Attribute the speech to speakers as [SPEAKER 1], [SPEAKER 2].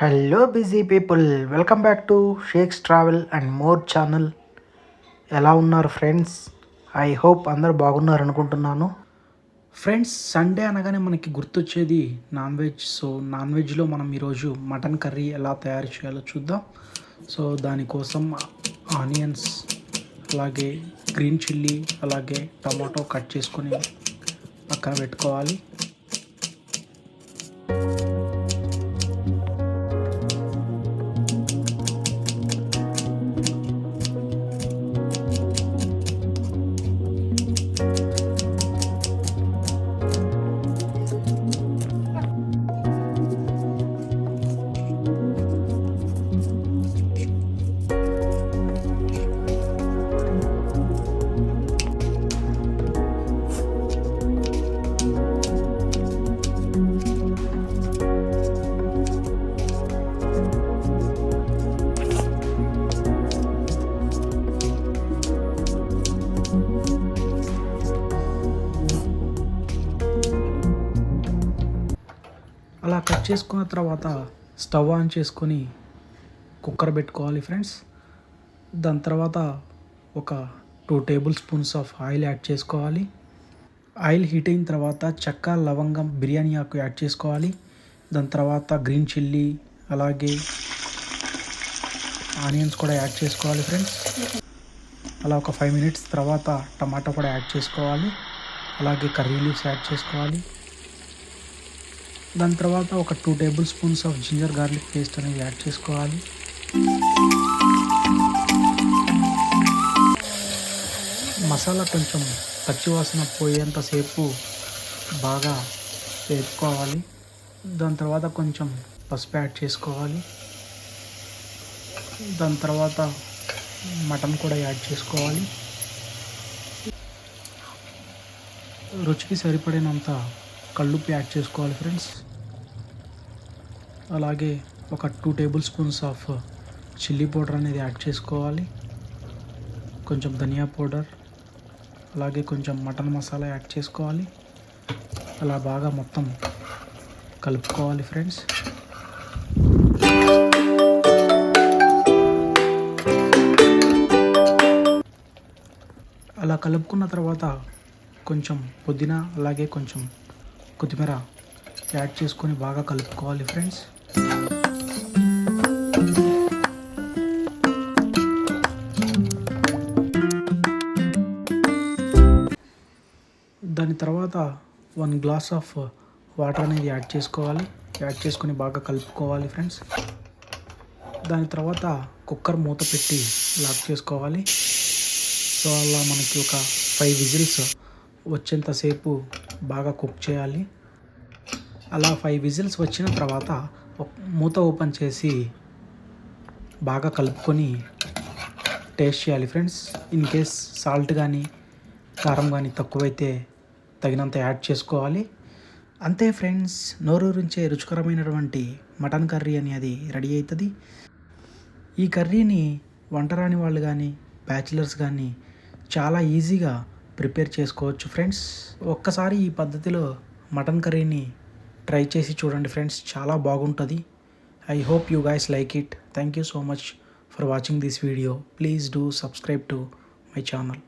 [SPEAKER 1] Hello busy people welcome back to Shaik's travel and more channel ఎలా ఉన్నారు friends I hope అందరు బాగున్నారు అనుకుంటున్నాను. ఫ్రెండ్స్ సండే అనగానే మనకి గుర్తొచ్చేది నాన్ వెజ్ సో నాన్ వెజ్లో మనం ఈరోజు మటన్ కర్రీ ఎలా తయారు చేయాలో చూద్దాం. సో దానికోసం ఆనియన్స్ అలాగే గ్రీన్ చిల్లీ అలాగే టమాటో కట్ చేసుకొని పక్కన పెట్టుకోవాలి. కట్ చేసుకున్న తర్వాత స్టవ్ ఆన్ చేసుకొని కుక్కర్ పెట్టుకోవాలి ఫ్రెండ్స్. దాని తర్వాత ఒక two table spoons of oil add చేసుకోవాలి. ఆయిల్ హీట్ అయిన తర్వాత చెక్క లవంగం బిర్యానీ ఆకు యాడ్ చేసుకోవాలి. దాని తర్వాత గ్రీన్ చిల్లీ అలాగే ఆనియన్స్ కూడా యాడ్ చేసుకోవాలి ఫ్రెండ్స్. అలా ఒక ఫైవ్ మినిట్స్ తర్వాత టమాటా కూడా యాడ్ చేసుకోవాలి. అలాగే కర్రీ లీవ్స్ యాడ్ చేసుకోవాలి. దాని తర్వాత ఒక two table spoons of ginger garlic paste అనేది యాడ్ చేసుకోవాలి. మసాలా కొంచెం పచ్చివాసన పోయేంతసేపు బాగా వేపుకోవాలి. దాని తర్వాత కొంచెం పసుపు యాడ్ చేసుకోవాలి. దాని తర్వాత మటన్ కూడా యాడ్ చేసుకోవాలి. రుచికి సరిపడినంత కళ్ళుప్పు యాడ్ చేసుకోవాలి ఫ్రెండ్స్. అలాగే ఒక two table spoons of chilli powder అనేది యాడ్ చేసుకోవాలి. కొంచెం ధనియా పౌడర్ అలాగే కొంచెం మటన్ మసాలా యాడ్ చేసుకోవాలి. అలా బాగా మొత్తం కలుపుకోవాలి ఫ్రెండ్స్. అలా కలుపుకున్న తర్వాత కొంచెం పుదీనా అలాగే కొంచెం కొత్తిమీర యాడ్ చేసుకొని బాగా కలుపుకోవాలి ఫ్రెండ్స్ దాని తర్వాత వన్ గ్లాస్ ఆఫ్ వాటర్ అనేది యాడ్ చేసుకోవాలి. యాడ్ చేసుకొని బాగా కలుపుకోవాలి ఫ్రెండ్స్ దాని తర్వాత కుక్కర్ మూత పెట్టి లాక్ చేసుకోవాలి. సో అలా మనకి ఒక ఫైవ్ విజిల్స్ వచ్చేంతసేపు బాగా కుక్ చేయాలి. అలా ఫైవ్ విజిల్స్ వచ్చిన తర్వాత మూత ఓపెన్ చేసి బాగా కలుపుకొని టేస్ట్ చేయాలి ఫ్రెండ్స్ ఇన్ కేస్ సాల్ట్ కానీ కారం కానీ తక్కువైతే తగినంత యాడ్ చేసుకోవాలి. అంతే ఫ్రెండ్స్ నోరూరించే రుచికరమైనటువంటి మటన్ కర్రీ అనేది రెడీ అవుతుంది ఈ కర్రీని వంటరాని వాళ్ళు కానీ బ్యాచిలర్స్ కానీ చాలా ఈజీగా ప్రిపేర్ చేసుకోవచ్చు ఫ్రెండ్స్. ఒక్కసారి ఈ పద్ధతిలో మటన్ కర్రీని ట్రై చేసి చూడండి ఫ్రెండ్స్. చాలా బాగుంటుంది. I hope you guys like it. Thank you so much for watching this video. Please do subscribe to my channel.